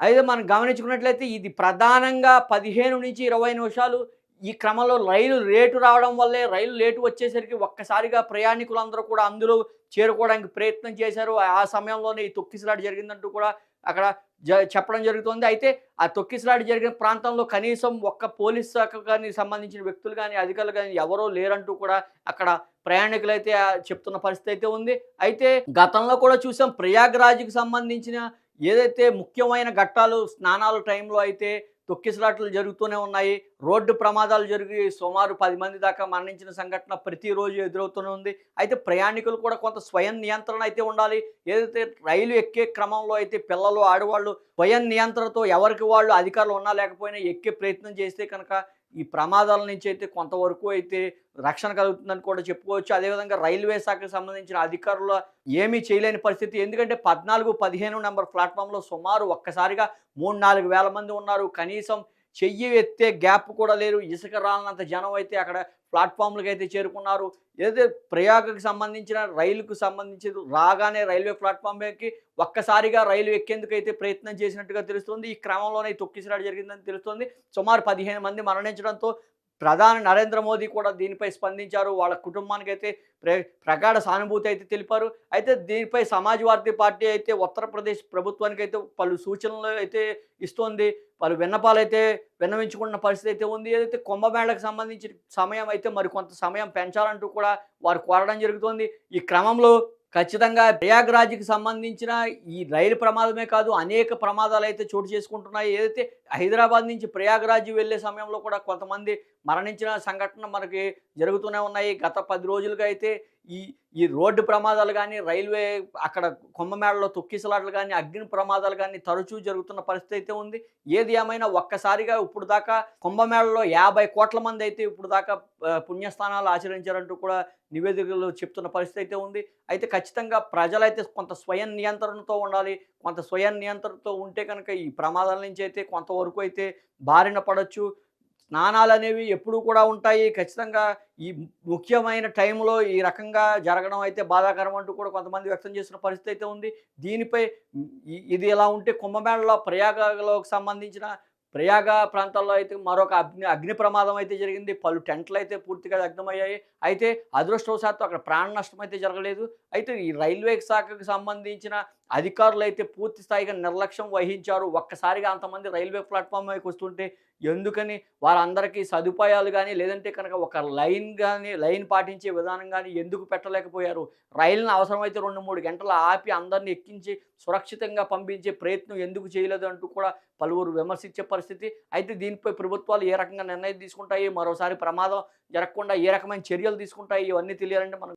అయితే మనం గమనించుకున్నట్లయితే ఇది ప్రధానంగా పదిహేను నుంచి ఇరవై నిమిషాలు ఈ క్రమంలో రైలు లేటు రావడం వల్లే రైలు లేటు వచ్చేసరికి ఒక్కసారిగా ప్రయాణికులందరూ కూడా అందులో చేరుకోవడానికి ప్రయత్నం చేశారు. ఆ సమయంలోనే ఈ తొక్కిసలాట జరిగిందంటూ కూడా అక్కడ జ చెప్పడం జరుగుతుంది. అయితే ఆ తొక్కిసలాట జరిగిన ప్రాంతంలో కనీసం ఒక్క పోలీస్ శాఖ కానీ సంబంధించిన వ్యక్తులు కానీ అధికారులు కానీ ఎవరో లేరంటూ కూడా అక్కడ ప్రయాణికులు అయితే చెప్తున్న పరిస్థితి అయితే ఉంది. అయితే గతంలో కూడా చూసాం. ప్రయాగ్రాజ్కి సంబంధించిన ఏదైతే ముఖ్యమైన ఘట్టాలు స్నానాల టైంలో అయితే తొక్కిసలాట్లు జరుగుతూనే ఉన్నాయి. రోడ్డు ప్రమాదాలు జరిగి సుమారు పది మంది దాకా మరణించిన సంఘటన ప్రతిరోజు ఎదురవుతూనే ఉంది. అయితే ప్రయాణికులు కూడా కొంత స్వయం నియంత్రణ అయితే ఉండాలి. ఏదైతే రైలు ఎక్కే క్రమంలో అయితే పిల్లలు ఆడవాళ్ళు స్వయం నియంత్రణతో ఎవరికి వాళ్ళు అధికారులు ఉన్నా లేకపోయినా ఎక్కే ప్రయత్నం చేస్తే కనుక ఈ ప్రమాదాల నుంచి అయితే కొంతవరకు అయితే రక్షణ కలుగుతుందని కూడా చెప్పుకోవచ్చు. అదేవిధంగా రైల్వే శాఖకు సంబంధించిన అధికారులు ఏమీ చేయలేని పరిస్థితి. ఎందుకంటే పద్నాలుగు పదిహేను నెంబర్ ప్లాట్ఫామ్లో సుమారు ఒక్కసారిగా మూడు నాలుగు వేల మంది ఉన్నారు. కనీసం చెయ్యి ఎత్తే గ్యాప్ కూడా లేరు. ఇసుక రాలనంత జనం అయితే అక్కడ ప్లాట్ఫామ్లకు అయితే చేరుకున్నారు. ఏదైతే ప్రయాగకు సంబంధించిన రైలుకు సంబంధించి రాగానే రైల్వే ప్లాట్ఫామ్కి ఒక్కసారిగా రైలు ఎక్కేందుకు అయితే ప్రయత్నం చేసినట్టుగా తెలుస్తుంది. ఈ క్రమంలోనే ఈ జరిగిందని తెలుస్తుంది. సుమారు పదిహేను మంది మరణించడంతో ప్రధాని నరేంద్ర మోదీ కూడా దీనిపై స్పందించారు. వాళ్ళ కుటుంబానికి అయితే ప్ర ప్రగాఢ సానుభూతి అయితే తెలిపారు. అయితే దీనిపై సమాజ్వాదీ పార్టీ అయితే ఉత్తరప్రదేశ్ ప్రభుత్వానికి అయితే పలు సూచనలు అయితే ఇస్తోంది. పలు విన్నపాలు అయితే విన్నవించుకున్న పరిస్థితి అయితే ఉంది. ఏదైతే కుంభమేళకు సంబంధించిన సమయం అయితే మరి కొంత సమయం పెంచాలంటూ కూడా వారు కోరడం జరుగుతోంది. ఈ క్రమంలో ఖచ్చితంగా ప్రయాగ్రాజ్కి సంబంధించిన ఈ రైలు ప్రమాదమే కాదు అనేక ప్రమాదాలు అయితే చోటు చేసుకుంటున్నాయి. ఏదైతే హైదరాబాద్ నుంచి ప్రయాగ్రాజ్ వెళ్ళే సమయంలో కూడా కొంతమంది మరణించిన సంఘటన మనకి జరుగుతూనే ఉన్నాయి. గత పది రోజులుగా అయితే ఈ ఈ రోడ్డు ప్రమాదాలు కానీ రైల్వే అక్కడ కుంభమేళలో తొక్కిసలాటలు కానీ అగ్ని ప్రమాదాలు కానీ తరచూ జరుగుతున్న పరిస్థితి అయితే ఉంది. ఏది ఏమైనా ఒక్కసారిగా ఇప్పుడు దాకా కుంభమేళలో యాభై కోట్ల మంది అయితే ఇప్పుడు దాకా పుణ్యస్థానాలు ఆచరించారంటూ కూడా నివేదికలు చెప్తున్న పరిస్థితి అయితే ఉంది. అయితే ఖచ్చితంగా ప్రజలైతే కొంత స్వయం నియంత్రణతో ఉండాలి. కొంత స్వయం నియంత్రణతో ఉంటే కనుక ఈ ప్రమాదాల నుంచి అయితే కొంతవరకు అయితే బారిన పడవచ్చు స్నానాలు అనేవి ఎప్పుడు కూడా ఉంటాయి. ఖచ్చితంగా ఈ ముఖ్యమైన టైంలో ఈ రకంగా జరగడం అయితే బాధాకరం అంటూ కూడా కొంతమంది వ్యక్తం చేసిన పరిస్థితి అయితే ఉంది. దీనిపై ఇది ఎలా ఉంటే కుంభమేళలో ప్రయాగలోకి సంబంధించిన ప్రయాగ ప్రాంతాల్లో అయితే మరొక అగ్ని అగ్ని ప్రమాదం అయితే జరిగింది. పలు టెంట్లు అయితే పూర్తిగా దగ్ధమయ్యాయి. అయితే అదృష్టవశాత్తు అక్కడ ప్రాణ నష్టం అయితే జరగలేదు. అయితే ఈ రైల్వే శాఖకు సంబంధించిన అధికారులు అయితే పూర్తి స్థాయిగా నిర్లక్ష్యం వహించారు. ఒక్కసారిగా అంతమంది రైల్వే ప్లాట్ఫామ్ వైపు వస్తుంటే ఎందుకని వారందరికీ సదుపాయాలు కానీ లేదంటే కనుక ఒక లైన్ కానీ లైన్ పాటించే విధానం కానీ ఎందుకు పెట్టలేకపోయారు? రైలును అవసరమైతే రెండు మూడు గంటలు ఆపి అందరిని ఎక్కించి సురక్షితంగా పంపించే ప్రయత్నం ఎందుకు చేయలేదు అంటూ కూడా పలువురు విమర్శించే పరిస్థితి. అయితే దీనిపై ప్రభుత్వాలు ఏ రకంగా నిర్ణయం తీసుకుంటాయి? మరోసారి ప్రమాదం జరగకుండా ఏ రకమైన చర్యలు తీసుకుంటాయి? ఇవన్నీ తెలియాలంటే మనం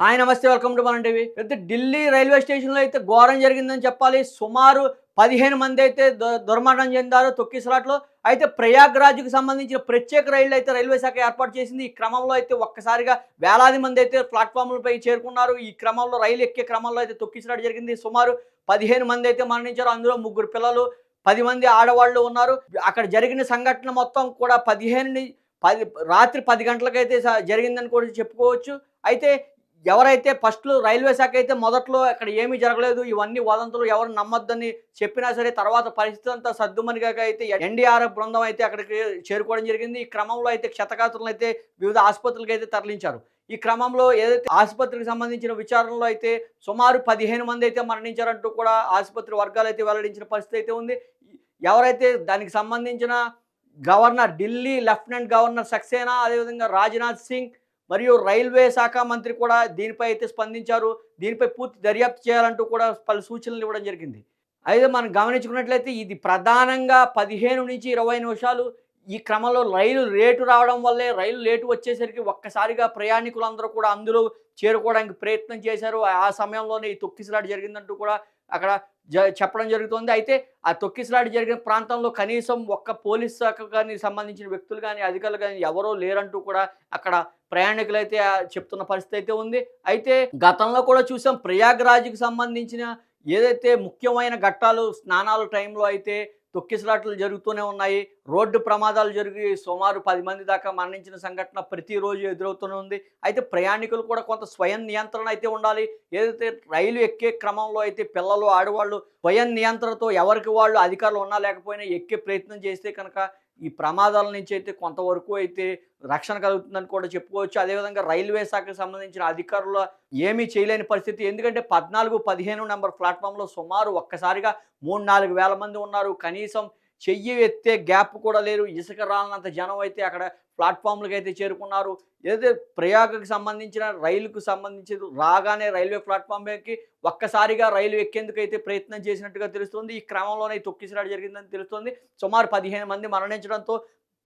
ఆయన నమస్తే వెల్కమ్ టు మన టీవీ. అయితే ఢిల్లీ రైల్వే స్టేషన్లో అయితే ఘోరం జరిగిందని చెప్పాలి. సుమారు పదిహేను మంది అయితే దు- దుర్మరణం చెందారు తొక్కిసలాట్లో అయితే ప్రయాగ్రాజ్కి సంబంధించిన ప్రత్యేక రైళ్ళు అయితే రైల్వే శాఖ ఏర్పాటు చేసింది. ఈ క్రమంలో అయితే ఒక్కసారిగా వేలాది మంది అయితే ప్లాట్ఫామ్లపై చేరుకున్నారు. ఈ క్రమంలో రైలు ఎక్కే క్రమంలో అయితే తొక్కిసలాట జరిగింది. సుమారు పదిహేను మంది అయితే మరణించారు. అందులో ముగ్గురు పిల్లలు పది మంది ఆడవాళ్ళు ఉన్నారు. అక్కడ జరిగిన సంఘటన మొత్తం కూడా పదిహేను పది రాత్రి పది గంటలకైతే స- జరిగిందని కూడా చెప్పుకోవచ్చు. అయితే ఎవరైతే ఫస్ట్ రైల్వే శాఖ అయితే మొదట్లో అక్కడ ఏమీ జరగలేదు ఇవన్నీ వదంతులు ఎవరు నమ్మొద్దని చెప్పినా సరే తర్వాత పరిస్థితి అంతా సర్దుమనిగా అయితే ఎన్డీఆర్ఎఫ్ బృందం అయితే అక్కడికి చేరుకోవడం జరిగింది. ఈ క్రమంలో అయితే క్షతగాత్రులను అయితే వివిధ ఆసుపత్రులకు అయితే తరలించారు. ఈ క్రమంలో ఏదైతే ఆసుపత్రికి సంబంధించిన విచారణలో అయితే సుమారు పదిహేను మంది అయితే మరణించారంటూ కూడా ఆసుపత్రి వర్గాలు అయితే వెల్లడించిన పరిస్థితి అయితే ఉంది. ఎవరైతే దానికి సంబంధించిన governor Delhi lieutenant governor Saxena అదేవిధంగా రాజ్నాథ్ సింగ్ మరియు రైల్వే శాఖ మంత్రి కూడా దీనిపై అయితే స్పందించారు. దీనిపై పూర్తి దర్యాప్తు చేయాలంటూ కూడా పలు సూచనలు ఇవ్వడం జరిగింది. అయితే మనం గమనించుకున్నట్లయితే ఇది ప్రధానంగా పదిహేను నుంచి ఇరవై నిమిషాలు ఈ క్రమంలో రైలు లేటు రావడం వల్లే రైలు లేటు వచ్చేసరికి ఒక్కసారిగా ప్రయాణికులందరూ కూడా అందులో చేరుకోవడానికి ప్రయత్నం చేశారు. ఆ సమయంలోనే ఈ తొక్కిసలాట జరిగిందంటూ కూడా అక్కడ జ చెప్పడం జరుగుతుంది. అయితే ఆ తొక్కిసలాట జరిగిన ప్రాంతంలో కనీసం ఒక్క పోలీస్ శాఖ కానీ సంబంధించిన వ్యక్తులు కానీ అధికారులు కానీ ఎవరో లేరంటూ కూడా అక్కడ ప్రయాణికులైతే చెప్తున్న పరిస్థితి అయితే ఉంది. అయితే గతంలో కూడా చూసాం ప్రయాగ్రాజ్కి సంబంధించిన ఏదైతే ముఖ్యమైన ఘట్టాలు స్నానాల టైంలో అయితే తొక్కిసలాట్లు జరుగుతూనే ఉన్నాయి. రోడ్డు ప్రమాదాలు జరిగి సుమారు పది మంది దాకా మరణించిన సంఘటన ప్రతిరోజు ఎదురవుతూనే ఉంది. అయితే ప్రయాణికులు కూడా కొంత స్వయం నియంత్రణ అయితే ఉండాలి. ఏదైతే రైలు ఎక్కే క్రమంలో అయితే పిల్లలు ఆడవాళ్ళు స్వయం నియంత్రణతో ఎవరికి వాళ్ళు అధికారులు ఉన్నా లేకపోయినా ఎక్కే ప్రయత్నం చేస్తే కనుక ఈ ప్రమాదాల నుంచి అయితే కొంతవరకు అయితే రక్షణ కలుగుతుందని కూడా చెప్పుకోవచ్చు. అదేవిధంగా రైల్వే శాఖకు సంబంధించిన అధికారులు ఏమీ చేయలేని పరిస్థితి. ఎందుకంటే పద్నాలుగు పదిహేను నెంబర్ ప్లాట్ఫామ్లో సుమారు ఒక్కసారిగా మూడు నాలుగు వేల మంది ఉన్నారు. కనీసం చెయ్యి ఎత్తే గ్యాప్ కూడా లేరు ఇసుక రాలనంత జనం అయితే అక్కడ ప్లాట్ఫామ్లకు అయితే చేరుకున్నారు. ఏదైతే ప్రయాగకు సంబంధించిన రైలుకు సంబంధించి రాగానే రైల్వే ప్లాట్ఫామ్ ఎక్కి ఒక్కసారిగా రైలు ఎక్కేందుకు అయితే ప్రయత్నం చేసినట్టుగా తెలుస్తుంది. ఈ క్రమంలోనే ఈ జరిగిందని తెలుస్తుంది. సుమారు పదిహేను మంది మరణించడంతో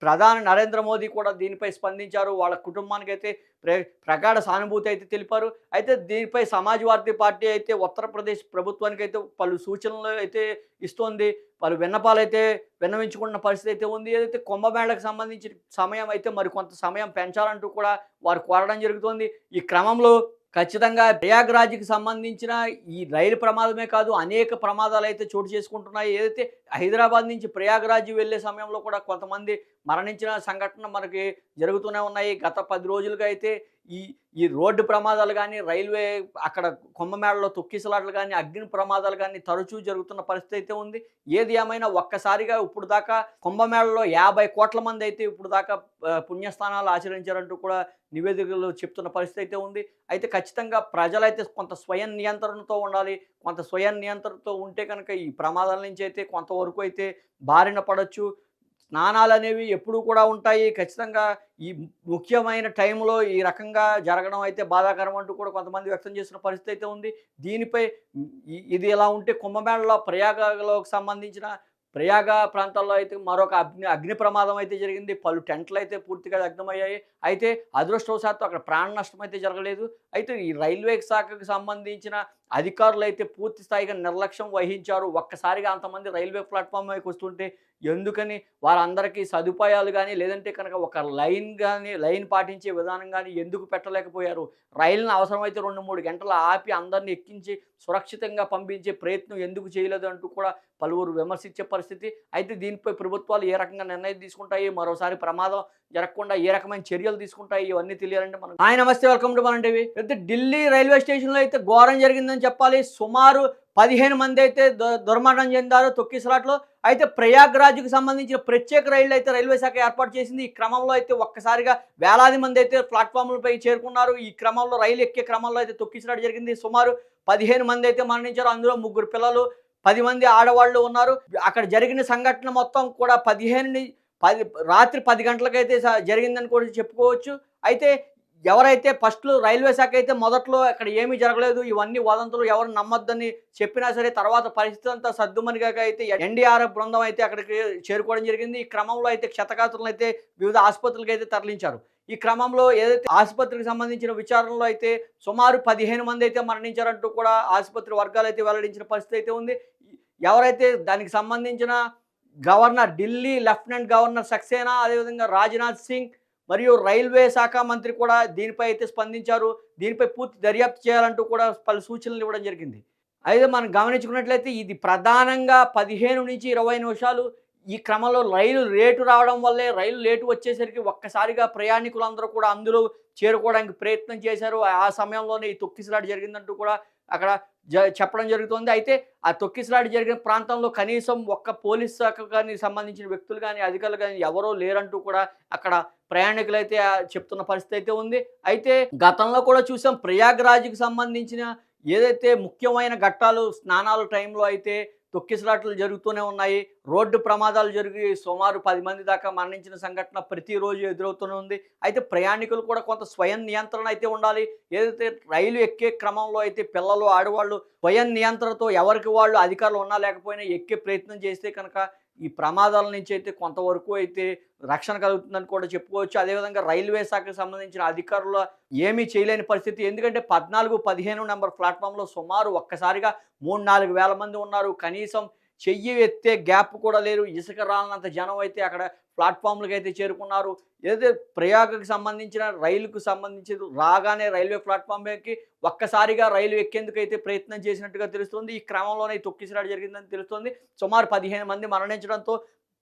ప్రధాని నరేంద్ర మోదీ కూడా దీనిపై స్పందించారు. వాళ్ళ కుటుంబానికి అయితే ప్ర ప్రగాఢ సానుభూతి అయితే తెలిపారు. అయితే దీనిపై సమాజ్వాదీ పార్టీ అయితే ఉత్తరప్రదేశ్ ప్రభుత్వానికి అయితే పలు సూచనలు అయితే ఇస్తోంది. పలు విన్నపాలు అయితే విన్నవించుకున్న పరిస్థితి అయితే ఉంది. ఏదైతే కుంభమేళకు సంబంధించిన సమయం అయితే మరి కొంత సమయం పెంచాలంటూ కూడా వారు కోరడం జరుగుతోంది. ఈ క్రమంలో ఖచ్చితంగా ప్రయాగ్రాజ్కి సంబంధించిన ఈ రైలు ప్రమాదమే కాదు అనేక ప్రమాదాలు అయితే చోటు చేసుకుంటున్నాయి. ఏదైతే హైదరాబాద్ నుంచి ప్రయాగ్రాజ్ వెళ్ళే సమయంలో కూడా కొంతమంది మరణించిన సంఘటన మనకి జరుగుతూనే ఉన్నాయి. గత పది రోజులుగా అయితే ఈ ఈ రోడ్డు ప్రమాదాలు కానీ రైల్వే అక్కడ కుంభమేళలో తొక్కిసలాటలు కానీ అగ్ని ప్రమాదాలు కానీ తరచూ జరుగుతున్న పరిస్థితి అయితే ఉంది. ఏది ఏమైనా ఒక్కసారిగా ఇప్పుడు దాకా కుంభమేళలో యాభై కోట్ల మంది అయితే ఇప్పుడు దాకా పుణ్యస్థానాలు ఆచరించారంటూ కూడా నివేదికలు చెప్తున్న పరిస్థితి అయితే ఉంది. అయితే ఖచ్చితంగా ప్రజలైతే కొంత స్వయం నియంత్రణతో ఉండాలి. కొంత స్వయం నియంత్రణతో ఉంటే కనుక ఈ ప్రమాదాల నుంచి అయితే కొంతవరకు అయితే బారిన పడవచ్చు స్నానాలు అనేవి ఎప్పుడూ కూడా ఉంటాయి. ఖచ్చితంగా ఈ ముఖ్యమైన టైంలో ఈ రకంగా జరగడం అయితే బాధాకరం అంటూ కూడా కొంతమంది వ్యక్తం చేసిన పరిస్థితి అయితే ఉంది. దీనిపై ఇది ఎలా ఉంటే కుంభమేళలో ప్రయాగలోకి సంబంధించిన ప్రయాగ ప్రాంతాల్లో అయితే మరొక అగ్ని అగ్ని ప్రమాదం అయితే జరిగింది. పలు టెంట్లు అయితే పూర్తిగా దగ్ధమయ్యాయి. అయితే అదృష్టవశాత్తు అక్కడ ప్రాణ నష్టం అయితే జరగలేదు. అయితే ఈ రైల్వే శాఖకు సంబంధించిన అధికారులు అయితే పూర్తి స్థాయిగా నిర్లక్ష్యం వహించారు. ఒక్కసారిగా అంతమంది రైల్వే ప్లాట్ఫామ్ వైపు వస్తుంటే ఎందుకని వారందరికీ సదుపాయాలు కానీ లేదంటే కనుక ఒక లైన్ కానీ లైన్ పాటించే విధానం కానీ ఎందుకు పెట్టలేకపోయారు? రైలును అవసరమైతే రెండు మూడు గంటలు ఆపి అందరిని ఎక్కించి సురక్షితంగా పంపించే ప్రయత్నం ఎందుకు చేయలేదు అంటూ కూడా పలువురు విమర్శించే పరిస్థితి. అయితే దీనిపై ప్రభుత్వాలు ఏ రకంగా నిర్ణయం తీసుకుంటాయి మరోసారి ప్రమాదం జరగకుండా ఏ రకమైన చర్యలు తీసుకుంటాయి ఇవన్నీ తెలియాలంటే మనం ఆయన నమస్తే వెల్కమ్ టు మన టీవీ. అయితే ఢిల్లీ రైల్వే స్టేషన్లో అయితే ఘోరం జరిగిందని చెప్పాలి. సుమారు పదిహేను మంది అయితే దు- దుర్మరణం చెందారు తొక్కిసలాట్లో. అయితే ప్రయాగ్రాజ్కి సంబంధించిన ప్రత్యేక రైళ్ళు అయితే రైల్వే శాఖ ఏర్పాటు చేసింది. ఈ క్రమంలో అయితే ఒక్కసారిగా వేలాది మంది అయితే ప్లాట్ఫామ్లపై చేరుకున్నారు. ఈ క్రమంలో రైలు ఎక్కే క్రమంలో అయితే తొక్కిసలాట జరిగింది. సుమారు పదిహేను మంది అయితే మరణించారు. అందులో ముగ్గురు పిల్లలు పది మంది ఆడవాళ్ళు ఉన్నారు. అక్కడ జరిగిన సంఘటన మొత్తం కూడా పదిహేను పది రాత్రి పది గంటలకైతే స- జరిగిందని కూడా చెప్పుకోవచ్చు. అయితే ఎవరైతే ఫస్ట్లో రైల్వే శాఖ అయితే మొదట్లో అక్కడ ఏమీ జరగలేదు ఇవన్నీ వదంతులు ఎవరు నమ్మొద్దని చెప్పినా సరే తర్వాత పరిస్థితి అంతా సర్దుమనిగా అయితే ఎన్డీఆర్ఎఫ్ బృందం అయితే అక్కడికి చేరుకోవడం జరిగింది. ఈ క్రమంలో అయితే క్షతగాతులను అయితే వివిధ ఆసుపత్రులకు అయితే తరలించారు. ఈ క్రమంలో ఏదైతే ఆసుపత్రికి సంబంధించిన విచారణలో అయితే సుమారు పదిహేను మంది అయితే మరణించారంటూ కూడా ఆసుపత్రి వర్గాలు అయితే వెల్లడించిన పరిస్థితి అయితే ఉంది. ఎవరైతే దానికి సంబంధించిన governor Delhi lieutenant governor Saxena అదేవిధంగా రాజ్నాథ్ సింగ్ మరియు రైల్వే శాఖ మంత్రి కూడా దీనిపై అయితే స్పందించారు. దీనిపై పూర్తి దర్యాప్తు చేయాలంటూ కూడా పలు సూచనలు ఇవ్వడం జరిగింది. అయితే మనం గమనించుకున్నట్లయితే ఇది ప్రధానంగా పదిహేను నుంచి ఇరవై నిమిషాలు ఈ క్రమంలో రైలు లేటు రావడం వల్లే రైలు లేటు వచ్చేసరికి ఒక్కసారిగా ప్రయాణికులందరూ కూడా అందులో చేరుకోవడానికి ప్రయత్నం చేశారు. ఆ సమయంలోనే ఈ తొక్కిసలాట జరిగిందంటూ కూడా అక్కడ జ చెప్పడం జరుగుతుంది. అయితే ఆ తొక్కిసలాడి జరిగిన ప్రాంతంలో కనీసం ఒక్క పోలీస్ శాఖ కానీ సంబంధించిన వ్యక్తులు కానీ అధికారులు కానీ ఎవరో లేరంటూ కూడా అక్కడ ప్రయాణికులు అయితే చెప్తున్న పరిస్థితి అయితే ఉంది. అయితే గతంలో కూడా చూసాం ప్రయాగ్రాజ్కి సంబంధించిన ఏదైతే ముఖ్యమైన ఘట్టాలు స్నానాల టైంలో అయితే తొక్కిసలాటలు జరుగుతూనే ఉన్నాయి. రోడ్డు ప్రమాదాలు జరిగి సుమారు పది మంది దాకా మరణించిన సంఘటన ప్రతిరోజు ఎదురవుతూనే ఉంది. అయితే ప్రయాణికులు కూడా కొంత స్వయం నియంత్రణ అయితే ఉండాలి. ఏదైతే రైలు ఎక్కే క్రమంలో అయితే పిల్లలు ఆడవాళ్ళు స్వయం నియంత్రణతో ఎవరికి వాళ్ళు అధికారులు ఉన్నా లేకపోయినా ఎక్కే ప్రయత్నం చేస్తే కనుక ఈ ప్రమాదాల నుంచి అయితే కొంతవరకు అయితే రక్షణ కలుగుతుందని కూడా చెప్పుకోవచ్చు. అదేవిధంగా రైల్వే శాఖకు సంబంధించిన అధికారులు ఏమీ చేయలేని పరిస్థితి. ఎందుకంటే పద్నాలుగు పదిహేను నెంబర్ ప్లాట్ఫామ్లో సుమారు ఒక్కసారిగా మూడు నాలుగు వేల మంది ఉన్నారు. కనీసం చెయ్యి ఎత్తే గ్యాప్ కూడా లేరు. ఇసుక రాలనంత జనం అయితే అక్కడ ప్లాట్ఫామ్లకు అయితే చేరుకున్నారు. ఏదైతే ప్రయాగకు సంబంధించిన రైలుకు సంబంధించి రాగానే రైల్వే ప్లాట్ఫామ్కి ఒక్కసారిగా రైలు ఎక్కేందుకు అయితే ప్రయత్నం చేసినట్టుగా తెలుస్తుంది. ఈ క్రమంలోనే ఈ జరిగిందని తెలుస్తుంది. సుమారు పదిహేను మంది మరణించడంతో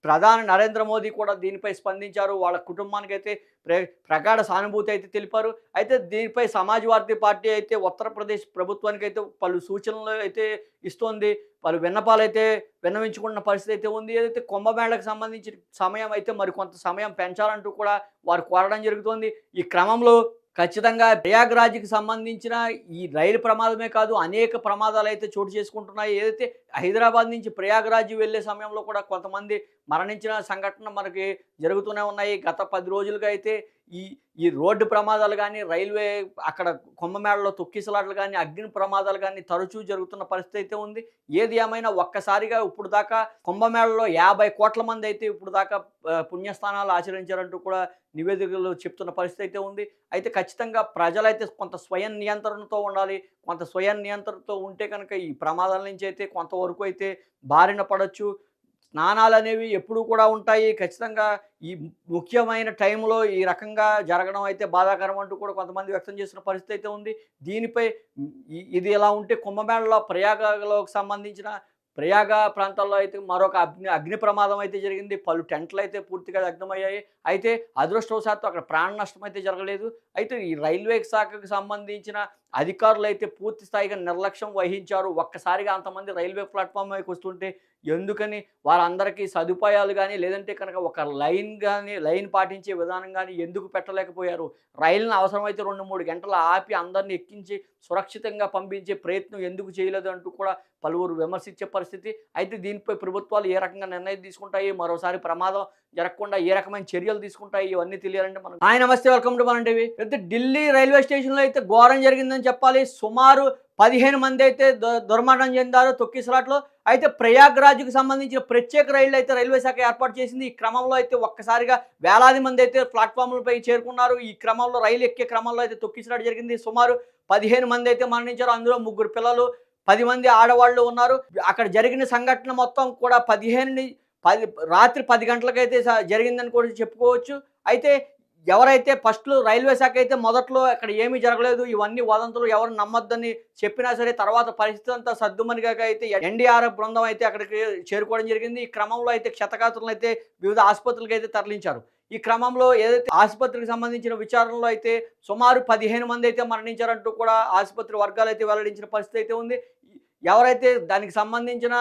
ప్రధాని నరేంద్ర మోదీ కూడా దీనిపై స్పందించారు. వాళ్ళ కుటుంబానికి అయితే ప్ర ప్రగాఢ సానుభూతి అయితే తెలిపారు. అయితే దీనిపై సమాజ్వాదీ పార్టీ అయితే ఉత్తరప్రదేశ్ ప్రభుత్వానికి అయితే పలు సూచనలు అయితే ఇస్తోంది. పలు విన్నపాలు అయితే విన్నవించుకున్న పరిస్థితి అయితే ఉంది. ఏదైతే కుంభమేళకు సంబంధించిన సమయం అయితే మరి కొంత సమయం పెంచాలంటూ కూడా వారు కోరడం జరుగుతోంది. ఈ క్రమంలో ఖచ్చితంగా ప్రయాగ్రాజ్కి సంబంధించిన ఈ రైలు ప్రమాదమే కాదు అనేక ప్రమాదాలు అయితే చోటు చేసుకుంటున్నాయి. ఏదైతే హైదరాబాద్ నుంచి ప్రయాగ్రాజ్ వెళ్ళే సమయంలో కూడా కొంతమంది మరణించిన సంఘటన మనకి జరుగుతూనే ఉన్నాయి. గత పది రోజులుగా అయితే ఈ ఈ రోడ్డు ప్రమాదాలు కానీ రైల్వే అక్కడ కుంభమేళలో తొక్కిసలాటలు కానీ అగ్ని ప్రమాదాలు కానీ తరచూ జరుగుతున్న పరిస్థితి అయితే ఉంది. ఏది ఏమైనా ఒక్కసారిగా ఇప్పుడు దాకా కుంభమేళలో యాభై కోట్ల మంది అయితే ఇప్పుడు దాకా పుణ్యస్థానాలు ఆచరించారంటూ కూడా నివేదికలు చెప్తున్న పరిస్థితి అయితే ఉంది. అయితే ఖచ్చితంగా ప్రజలైతే కొంత స్వయం నియంత్రణతో ఉండాలి. కొంత స్వయం నియంత్రణతో ఉంటే కనుక ఈ ప్రమాదాల నుంచి అయితే కొంతవరకు అయితే బారిన పడవచ్చు స్నానాలు అనేవి ఎప్పుడు కూడా ఉంటాయి. ఖచ్చితంగా ఈ ముఖ్యమైన టైంలో ఈ రకంగా జరగడం అయితే బాధాకరం అంటూ కూడా కొంతమంది వ్యక్తం చేసిన పరిస్థితి అయితే ఉంది. దీనిపై ఇది ఎలా ఉంటే కుంభమేళలో ప్రయాగలోకి సంబంధించిన ప్రయాగ ప్రాంతాల్లో అయితే మరొక అగ్ని అగ్ని ప్రమాదం అయితే జరిగింది. పలు టెంట్లు అయితే పూర్తిగా దగ్ధమయ్యాయి. అయితే అదృష్టవశాత్తు అక్కడ ప్రాణ నష్టం అయితే జరగలేదు. అయితే ఈ రైల్వే శాఖకు సంబంధించిన అధికారులు అయితే పూర్తి స్థాయిగా నిర్లక్ష్యం వహించారు. ఒక్కసారిగా అంతమంది రైల్వే ప్లాట్ఫామ్ వైపు వస్తుంటే ఎందుకని వారందరికీ సదుపాయాలు కానీ లేదంటే కనుక ఒక లైన్ కానీ లైన్ పాటించే విధానం కానీ ఎందుకు పెట్టలేకపోయారు? రైలును అవసరమైతే రెండు మూడు గంటలు ఆపి అందరిని ఎక్కించి సురక్షితంగా పంపించే ప్రయత్నం ఎందుకు చేయలేదు అంటూ కూడా పలువురు విమర్శించే పరిస్థితి. అయితే దీనిపై ప్రభుత్వాలు ఏ రకంగా నిర్ణయం తీసుకుంటాయి? మరోసారి ప్రమాదం జరగకుండా ఏ రకమైన చర్యలు తీసుకుంటాయి? ఇవన్నీ తెలియాలంటే మనం ఆయన నమస్తే వెల్కమ్ టు మన టీవీ అయితే ఢిల్లీ రైల్వే స్టేషన్లో అయితే ఘోరం జరిగిందని చెప్పాలి. సుమారు పదిహేను మంది అయితే దు- దుర్మరణం చెందారు తొక్కిసలాట్లో అయితే ప్రయాగ్రాజ్కి సంబంధించిన ప్రత్యేక రైళ్ళు అయితే రైల్వే శాఖ ఏర్పాటు చేసింది. ఈ క్రమంలో అయితే ఒక్కసారిగా వేలాది మంది అయితే ప్లాట్ఫామ్లపై చేరుకున్నారు. ఈ క్రమంలో రైలు ఎక్కే క్రమంలో అయితే తొక్కిసలాట జరిగింది. సుమారు పదిహేను మంది అయితే మరణించారు. అందులో ముగ్గురు పిల్లలు పది మంది ఆడవాళ్ళు ఉన్నారు. అక్కడ జరిగిన సంఘటన మొత్తం కూడా పదిహేను పది రాత్రి పది గంటలకైతే జరిగిందని కూడా చెప్పుకోవచ్చు. అయితే ఎవరైతే ఫస్ట్ రైల్వే శాఖ అయితే మొదట్లో అక్కడ ఏమీ జరగలేదు ఇవన్నీ వదంతులు ఎవరు నమ్మొద్దని చెప్పినా సరే తర్వాత పరిస్థితి అంతా సర్దుమనిగా అయితే ఎన్డీఆర్ఎఫ్ బృందం అయితే అక్కడికి చేరుకోవడం జరిగింది. ఈ క్రమంలో అయితే క్షతగాత్రులను అయితే వివిధ ఆసుపత్రులకు అయితే తరలించారు. ఈ క్రమంలో ఏదైతే ఆసుపత్రికి సంబంధించిన విచారణలో అయితే సుమారు పదిహేను మంది అయితే మరణించారంటూ కూడా ఆసుపత్రి వర్గాలు అయితే వెల్లడించిన పరిస్థితి అయితే ఉంది. ఎవరైతే దానికి సంబంధించిన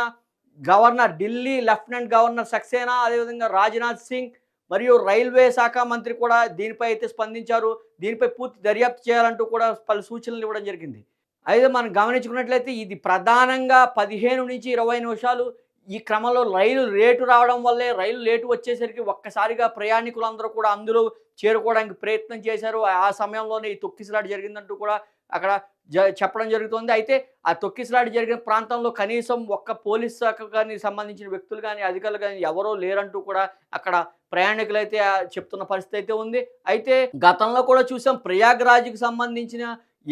governor Delhi lieutenant governor Saxena అదేవిధంగా రాజ్నాథ్ సింగ్ మరియు రైల్వే శాఖ మంత్రి కూడా దీనిపై అయితే స్పందించారు. దీనిపై పూర్తి దర్యాప్తు చేయాలంటూ కూడా పలు సూచనలు ఇవ్వడం జరిగింది. అయితే మనం గమనించుకున్నట్లయితే ఇది ప్రధానంగా పదిహేను నుంచి ఇరవై నిమిషాలు ఈ క్రమంలో రైలు లేటు రావడం వల్లే రైలు లేటు వచ్చేసరికి ఒక్కసారిగా ప్రయాణికులందరూ కూడా అందులో చేరుకోవడానికి ప్రయత్నం చేశారు. ఆ సమయంలోనే ఈ తొక్కిసలాట జరిగిందంటూ కూడా అక్కడ జ చెప్పడం జరుగుతుంది. అయితే ఆ తొక్కిసలాట జరిగిన ప్రాంతంలో కనీసం ఒక్క పోలీస్ శాఖ కానీ సంబంధించిన వ్యక్తులు కానీ అధికారులు కానీ ఎవరో లేరంటూ కూడా అక్కడ ప్రయాణికులు అయితే చెప్తున్న పరిస్థితి అయితే ఉంది. అయితే గతంలో కూడా చూసాం ప్రయాగ్రాజ్కి సంబంధించిన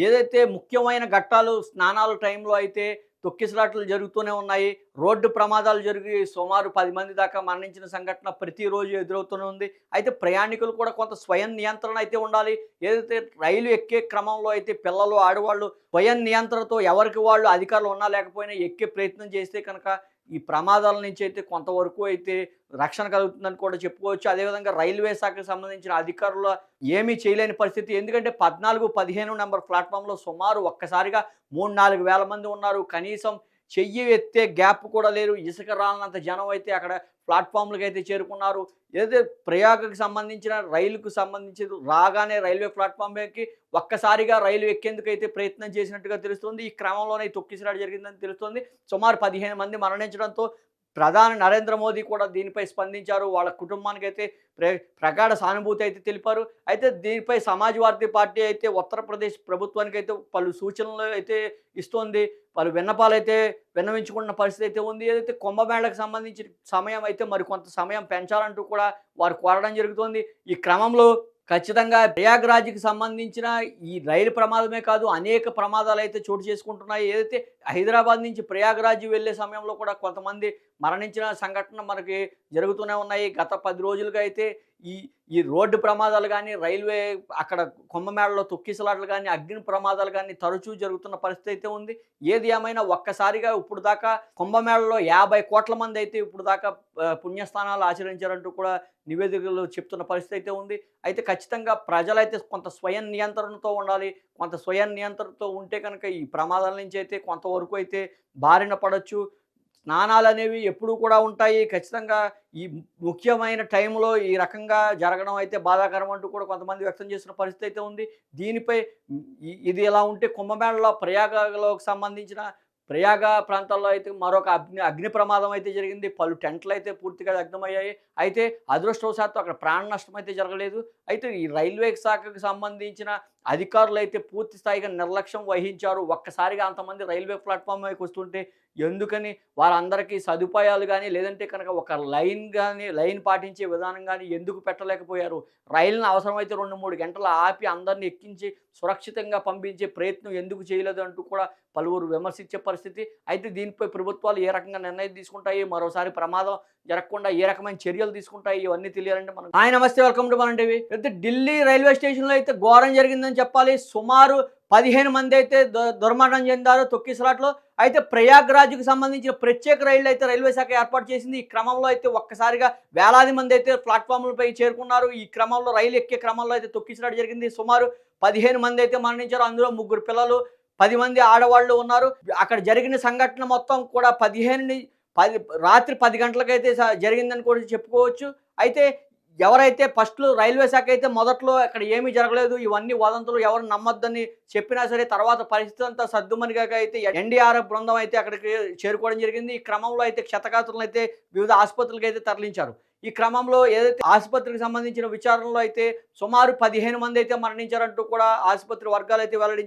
ఏదైతే ముఖ్యమైన ఘట్టాలు స్నానాల టైంలో అయితే తొక్కిసలాట్లు జరుగుతూనే ఉన్నాయి. రోడ్డు ప్రమాదాలు జరిగి సుమారు పది మంది దాకా మరణించిన సంఘటన ప్రతిరోజు ఎదురవుతూనే ఉంది. అయితే ప్రయాణికులు కూడా కొంత స్వయం నియంత్రణ అయితే ఉండాలి. ఏదైతే రైలు ఎక్కే క్రమంలో అయితే పిల్లలు ఆడవాళ్ళు స్వయం నియంత్రణతో ఎవరికి వాళ్ళు అధికారులు ఉన్నా లేకపోయినా ఎక్కే ప్రయత్నం చేస్తే కనుక ఈ ప్రమాదాల నుంచి అయితే కొంతవరకు అయితే రక్షణ కలుగుతుందని కూడా చెప్పుకోవచ్చు. అదేవిధంగా రైల్వే శాఖకు సంబంధించిన అధికారులు ఏమీ చేయలేని పరిస్థితి. ఎందుకంటే పద్నాలుగు పదిహేను నెంబర్ ప్లాట్ఫామ్లో సుమారు ఒక్కసారిగా మూడు నాలుగు వేల మంది ఉన్నారు. కనీసం చెయ్యి ఎత్తే గ్యాప్ కూడా లేరు. ఇసుక రాలనంత జనం అయితే అక్కడ ప్లాట్ఫామ్లకు అయితే చేరుకున్నారు. ఏదైతే ప్రయాగకు సంబంధించిన రైలుకు సంబంధించి రాగానే రైల్వే ప్లాట్ఫామ్కి ఒక్కసారిగా రైలు ఎక్కేందుకు అయితే ప్రయత్నం చేసినట్టుగా తెలుస్తుంది. ఈ క్రమంలోనే ఈ జరిగిందని తెలుస్తుంది. సుమారు పదిహేను మంది మరణించడంతో ప్రధాని నరేంద్ర మోదీ కూడా దీనిపై స్పందించారు. వాళ్ళ కుటుంబానికైతే ప్ర ప్రగాఢ సానుభూతి అయితే తెలిపారు. అయితే దీనిపై సమాజ్వాదీ పార్టీ అయితే ఉత్తరప్రదేశ్ ప్రభుత్వానికి అయితే పలు సూచనలు అయితే ఇస్తోంది. పలు విన్నపాలు అయితే విన్నవించుకున్న పరిస్థితి అయితే ఉంది. ఏదైతే కుంభమేళకు సంబంధించిన సమయం అయితే మరి కొంత సమయం పెంచాలంటూ కూడా వారు కోరడం జరుగుతోంది. ఈ క్రమంలో ఖచ్చితంగా ప్రయాగ్రాజ్కి సంబంధించిన ఈ రైలు ప్రమాదమే కాదు అనేక ప్రమాదాలు అయితే చోటు చేసుకుంటున్నాయి. ఏదైతే హైదరాబాద్ నుంచి ప్రయాగ్రాజ్ వెళ్ళే సమయంలో కూడా కొంతమంది మరణించిన సంఘటన మనకి జరుగుతూనే ఉన్నాయి. గత పది రోజులుగా అయితే ఈ ఈ రోడ్డు ప్రమాదాలు కానీ రైల్వే అక్కడ కుంభమేళలో తొక్కిసలాటలు కానీ అగ్ని ప్రమాదాలు కానీ తరచూ జరుగుతున్న పరిస్థితి అయితే ఉంది. ఏది ఏమైనా ఒక్కసారిగా ఇప్పుడు దాకా కుంభమేళలో యాభై కోట్ల మంది అయితే ఇప్పుడు దాకా పుణ్యస్థానాలు ఆచరించారంటూ కూడా నివేదికలు చెప్తున్న పరిస్థితి అయితే ఉంది. అయితే ఖచ్చితంగా ప్రజలైతే కొంత స్వయం నియంత్రణతో ఉండాలి. కొంత స్వయం నియంత్రణతో ఉంటే కనుక ఈ ప్రమాదాల నుంచి అయితే కొంతవరకు అయితే బారిన పడవచ్చు స్నానాలు అనేవి ఎప్పుడూ కూడా ఉంటాయి. ఖచ్చితంగా ఈ ముఖ్యమైన టైంలో ఈ రకంగా జరగడం అయితే బాధాకరం అంటూ కూడా కొంతమంది వ్యక్తం చేసిన పరిస్థితి అయితే ఉంది. దీనిపై ఇది ఎలా ఉంటే కుంభమేళలో ప్రయాగలోకి సంబంధించిన ప్రయాగ ప్రాంతాల్లో అయితే మరొక అగ్ని అగ్ని ప్రమాదం అయితే జరిగింది. పలు టెంట్లు అయితే పూర్తిగా దగ్ధమయ్యాయి. అయితే అదృష్టవశాత్తు అక్కడ ప్రాణ నష్టం అయితే జరగలేదు. అయితే ఈ రైల్వే శాఖకు సంబంధించిన అధికారులు అయితే పూర్తి స్థాయిగా నిర్లక్ష్యం వహించారు. ఒక్కసారిగా అంతమంది రైల్వే ప్లాట్ఫామ్ వైపు వస్తుంటే ఎందుకని వారందరికీ సదుపాయాలు కానీ లేదంటే కనుక ఒక లైన్ కానీ లైన్ పాటించే విధానం కానీ ఎందుకు పెట్టలేకపోయారు? రైలును అవసరమైతే రెండు మూడు గంటలు ఆపి అందరిని ఎక్కించి సురక్షితంగా పంపించే ప్రయత్నం ఎందుకు చేయలేదు అంటూ కూడా పలువురు విమర్శించే పరిస్థితి. అయితే దీనిపై ప్రభుత్వాలు ఏ రకంగా నిర్ణయం తీసుకుంటాయి? మరోసారి ప్రమాదం జరగకుండా ఏ రకమైన చర్యలు తీసుకుంటాయి? ఇవన్నీ తెలియాలంటే మనం ఆయన నమస్తే వెల్కమ్ టు మన టీవీ. అయితే ఢిల్లీ రైల్వే స్టేషన్లో అయితే ఘోరం జరిగిందని చెప్పాలి. సుమారు పదిహేను మంది అయితే దు- దుర్మరణం చెందారు తొక్కిసలాట్లో. అయితే ప్రయాగ్రాజ్కి సంబంధించిన ప్రత్యేక రైళ్ళు అయితే రైల్వే శాఖ ఏర్పాటు చేసింది. ఈ క్రమంలో అయితే ఒక్కసారిగా వేలాది మంది అయితే ప్లాట్ఫామ్లపై చేరుకున్నారు. ఈ క్రమంలో రైలు ఎక్కే క్రమంలో అయితే తొక్కిసలాట జరిగింది. సుమారు పదిహేను మంది అయితే మరణించారు. అందులో ముగ్గురు పిల్లలు పది మంది ఆడవాళ్ళు ఉన్నారు. అక్కడ జరిగిన సంఘటన మొత్తం కూడా పదిహేను పది రాత్రి పది గంటలకైతే స- జరిగిందని కూడా చెప్పుకోవచ్చు. అయితే ఎవరైతే ఫస్ట్లో రైల్వే శాఖ అయితే మొదట్లో అక్కడ ఏమీ జరగలేదు ఇవన్నీ వదంతులు ఎవరు నమ్మొద్దని చెప్పినా సరే తర్వాత పరిస్థితి అంతా సర్దుమనిగాక అయితే ఎన్డీఆర్ఎఫ్ బృందం అయితే అక్కడికి చేరుకోవడం జరిగింది. ఈ క్రమంలో అయితే క్షతగాతులను అయితే వివిధ ఆసుపత్రులకు అయితే తరలించారు. ఈ క్రమంలో ఏదైతే ఆసుపత్రికి సంబంధించిన విచారణలో అయితే సుమారు పదిహేను మంది అయితే మరణించారంటూ కూడా ఆసుపత్రి వర్గాలు అయితే వెల్లడించిన